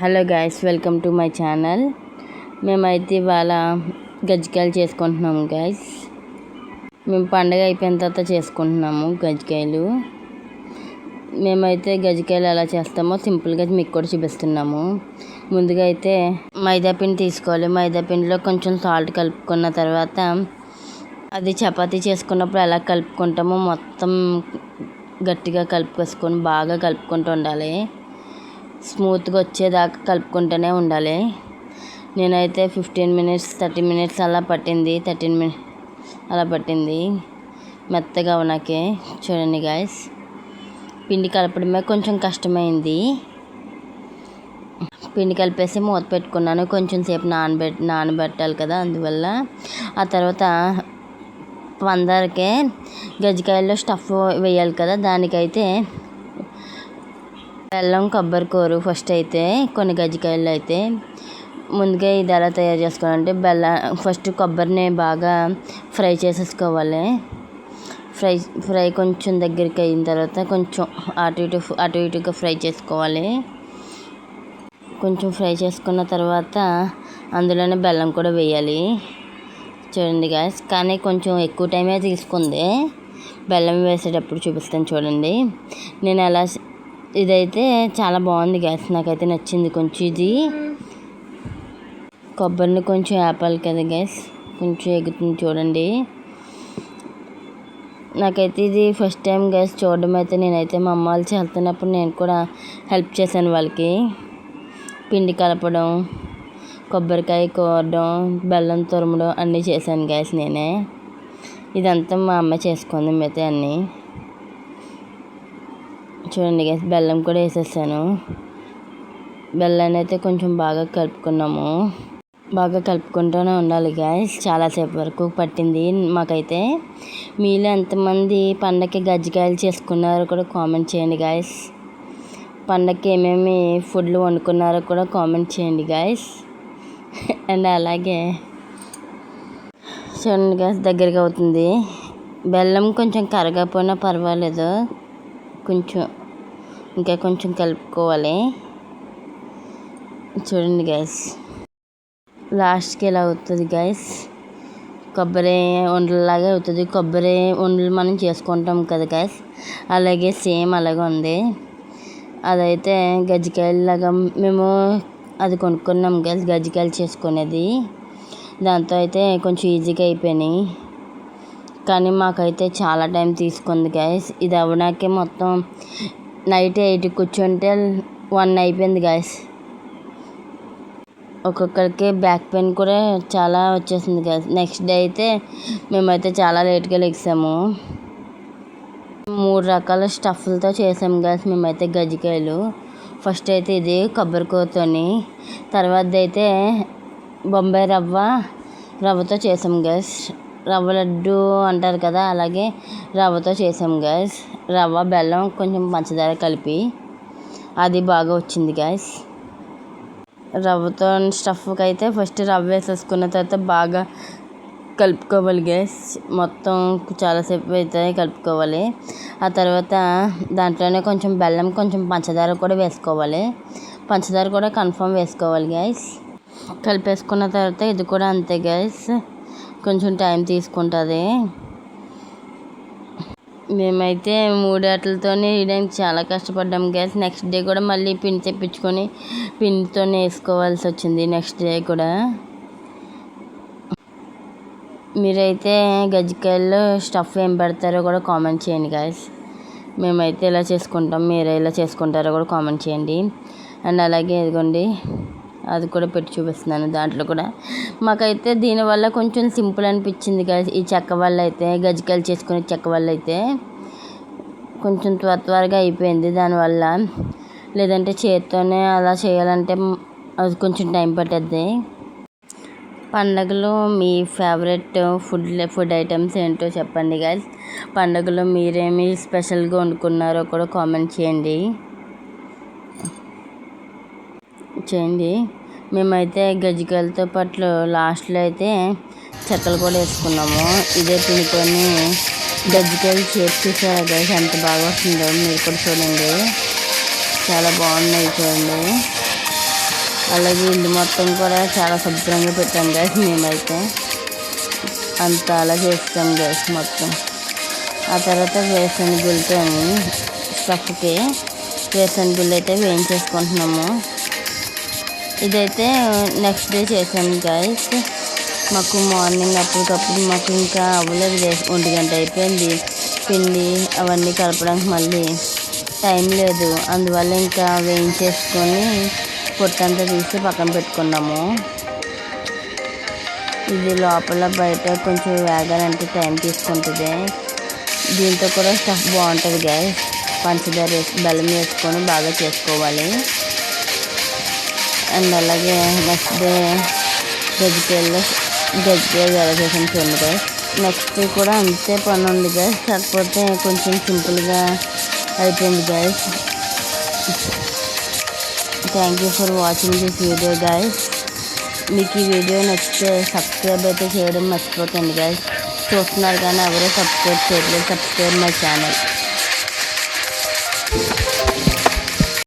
Hello guys welcome to my channel మేమైతే ఇవాళ గజ్జికాయలు చేసుకుంటున్నాము గాయస్ మేము పండగ అయిపోయిన తర్వాత చేసుకుంటున్నాము గజ్జికాయలు. మేమైతే గజ్జికాయలు ఎలా చేస్తామో సింపుల్గా మీకు కూడా చూపిస్తున్నాము. ముందుగా అయితే మైదా పిండి తీసుకోవాలి. మైదా పిండిలో కొంచెం సాల్ట్ కలుపుకున్న తర్వాత అది చపాతీ చేసుకున్నప్పుడు ఎలా కలుపుకుంటామో మొత్తం గట్టిగా కలుపుకొసుకొని బాగా కలుపుకుంటూ ఉండాలి. స్మూత్గా వచ్చేదాకా కలుపుకుంటూనే ఉండాలి. నేనైతే ఫిఫ్టీన్ మినిట్స్ థర్టీ మినిట్స్ అలా పట్టింది. థర్టీన్ మిని అలా పట్టింది. మెత్తగా నాకే చూడండి గాయస్ పిండి కలపడమే కొంచెం కష్టమైంది. పిండి కలిపేసి మూత పెట్టుకున్నాను. కొంచెం సేపు నానబెట్ నానబెట్టాలి కదా అందువల్ల. ఆ తర్వాత పందరికే గజ్జికాయల్లో స్టఫ్ వేయాలి కదా దానికైతే బెల్లం కొబ్బరి కూర ఫస్ట్ అయితే కొన్ని గజ్జికాయలు అయితే ముందుగా ఇది ఎలా తయారు చేసుకోవాలంటే బెల్లం ఫస్ట్ కొబ్బరిని బాగా ఫ్రై చేసేసుకోవాలి. ఫ్రై ఫ్రై కొంచెం దగ్గరికి అయిన తర్వాత కొంచెం అటు ఇటు అటు ఇటుగా ఫ్రై చేసుకోవాలి. కొంచెం ఫ్రై చేసుకున్న తర్వాత అందులోనే బెల్లం కూడా వేయాలి. చూడండి గ్యాస్ కానీ కొంచెం ఎక్కువ టైమే తీసుకుంది. బెల్లం వేసేటప్పుడు చూపిస్తాను చూడండి. నేను ఎలా ఇదైతే చాలా బాగుంది గ్యాస్ నాకైతే నచ్చింది కొంచెం ఇది. కొబ్బరిని కొంచెం ఆపాలి కదా గ్యాస్ కొంచెం ఎగుతుంది చూడండి. నాకైతే ఇది ఫస్ట్ టైం గ్యాస్ చూడడం అయితే నేనైతే మా అమ్మ వాళ్ళు చేస్తున్నప్పుడు నేను కూడా హెల్ప్ చేశాను వాళ్ళకి. పిండి కలపడం కొబ్బరికాయ కోరడం బెల్లం తురమడం అన్నీ చేశాను గ్యాస్ నేనే. ఇదంతా మా అమ్మ చేసుకుంది మిగతా అన్నీ చూడండి గ్యాస్ బెల్లం కూడా వేసేసాను. బెల్లాన్ని అయితే కొంచెం బాగా కలుపుకున్నాము. బాగా కలుపుకుంటూనే ఉండాలి గ్యాస్ చాలాసేపు వరకు పట్టింది. మాకైతే మీలో ఎంతమంది పండగకి గజ్జికాయలు చేసుకున్నారో కూడా కామెంట్ చేయండి గాయస్ పండగకి ఏమేమి ఫుడ్లు వండుకున్నారో కూడా కామెంట్ చేయండి గాయస్ అండ్ అలాగే చూడండి గ్యాస్ దగ్గరగా అవుతుంది. బెల్లం కొంచెం కరగకపోయినా పర్వాలేదు. కొంచెం ఇంకా కొంచెం కలుపుకోవాలి. చూడండి గ్యాస్ లాస్ట్కి ఎలా అవుతుంది గ్యాస్ కొబ్బరి ఉండలాగా అవుతుంది. కొబ్బరి ఉండలు మనం చేసుకుంటాం కదా గ్యాస్ అలాగే సేమ్ అలాగే ఉంది. అదైతే గజ్జికాయలాగా మేము అది కొనుక్కున్నాం గ్యాస్ గజ్జికాయలు చేసుకునేది. దాంతో అయితే కొంచెం ఈజీగా అయిపోయినాయి. కానీ మాకైతే చాలా టైం తీసుకుంది గ్యాస్ ఇది అవ్వడానికే మొత్తం నైట్ ఎయిట్కి కూర్చుంటే వన్ అయిపోయింది గాయస్ ఒక్కొక్కరికి బ్యాక్ పెయిన్ కూడా చాలా వచ్చేసింది గాయస్ నెక్స్ట్ డే అయితే మేమైతే చాలా లేట్గా లెగిసాము మూడు రకాల స్టఫ్లతో చేసాము గాయస్ మేమైతే గజ్జికాయలు. ఫస్ట్ అయితే ఇది కొబ్బరికూరతోని తర్వాత అయితే బొంబాయి రవ్వ రవ్వతో చేసాం గ్యాస్ రవ్వ లడ్డు అంటారు కదా అలాగే రవ్వతో చేసాం గ్యాస్ రవ్వ బెల్లం కొంచెం పంచదార కలిపి అది బాగా వచ్చింది గ్యాస్ రవ్వతో స్టఫ్కి అయితే ఫస్ట్ రవ్వ వేసేసుకున్న తర్వాత బాగా కలుపుకోవాలి గ్యాస్ మొత్తం చాలాసేపు అయితే కలుపుకోవాలి. ఆ తర్వాత దాంట్లోనే కొంచెం బెల్లం కొంచెం పంచదార కూడా వేసుకోవాలి. పంచదార కూడా కన్ఫర్మ్ వేసుకోవాలి గ్యాస్ కలిపేసుకున్న తర్వాత ఇది కూడా అంతే గ్యాస్ కొంచెం టైం తీసుకుంటుంది. మేమైతే మూడు ఆటలతోనే వేయడానికి చాలా కష్టపడ్డాం గ్యాస్ నెక్స్ట్ డే కూడా మళ్ళీ పిన్ తెప్పించుకొని పిన్తో వేసుకోవాల్సి వచ్చింది నెక్స్ట్ డే కూడా. మీరైతే గజ్జికాయల్లో స్టఫ్ ఏం పెడతారో కూడా కామెంట్ చేయండి గ్యాస్ మేమైతే ఇలా చేసుకుంటాం మీరు ఇలా చేసుకుంటారో కూడా కామెంట్ చేయండి. అండ్ అలాగే ఇదిగోండి. అది కూడా పెట్టి చూపిస్తున్నాను దాంట్లో కూడా. మాకైతే దీనివల్ల కొంచెం సింపుల్ అనిపించింది ఈ చెక్క వల్ల అయితే గజ్జికాయలు చేసుకునే చెక్క వల్ల అయితే కొంచెం త్వర త్వరగా అయిపోయింది దానివల్ల. లేదంటే చేత్తోనే అలా చేయాలంటే అది కొంచెం టైం పట్టద్ది. పండగలో మీ ఫేవరెట్ ఫుడ్ ఫుడ్ ఐటమ్స్ ఏంటో చెప్పండి గాయస్ పండగలో మీరేమి స్పెషల్గా వండుకున్నారో కూడా కామెంట్ చేయండి. చేయండి. మేమైతే గజ్జికాయలతో పాటు లాస్ట్లో అయితే చెక్కలు కూడా వేసుకున్నాము. ఇదే పిండితోని గజ్జికాయలు చేసి చూసారా గైస్ ఎంత బాగా వస్తుందో మీరు కూడా చూడండి. చాలా బాగున్నాయి చూడండి. అలాగే ఇల్లు మొత్తం కూడా చాలా శుభ్రంగా పెట్టాం గైస్ మేమైతే. అంత అలా చేస్తాం గైస్ మొత్తం. ఆ తర్వాత వేరుశనగ గుళ్ళతో స్టఫ్కి వేరుశనగ గుళ్ళు అయితే వేయించేసుకుంటున్నాము. ఇదైతే నెక్స్ట్ డే చేశాను గైస్ మాకు మార్నింగ్ అప్పటికప్పుడు మాకు ఇంకా అవ్వలేదు ఒంటి గంట అయిపోయింది. పిండి అవన్నీ కలపడానికి మళ్ళీ టైం లేదు. అందువల్ల ఇంకా వేయించేసుకొని పొట్టంతా తీసి పక్కన పెట్టుకున్నాము. ఇది లోపల బయట కొంచెం వేగాలంటే టైం తీసుకుంటుంది. దీంతో కూడా స్టఫ్ బాగుంటుంది గ్యాస్ పంచదార వేసి బెల్లం వేసుకొని బాగా చేసుకోవాలి. అండ్ అలాగే నెక్స్ట్ డే గజ్జికాయల్లో గజ్జికాయలు ఎలా చేసాను చూడండి guys. నెక్స్ట్ డే కూడా అంతే పని ఉంది గైస్ కాకపోతే కొంచెం సింపుల్గా అయిపోయింది guys thank you for watching this video guys మీకు ఈ వీడియో నచ్చితే సబ్స్క్రైబ్ అయితే చేయడం మర్చిపోకండి గైస్ చూస్తున్నారు కానీ ఎవరో సబ్స్క్రైబ్ చేయట్లేదు సబ్స్క్రైబ్ మై ఛానల్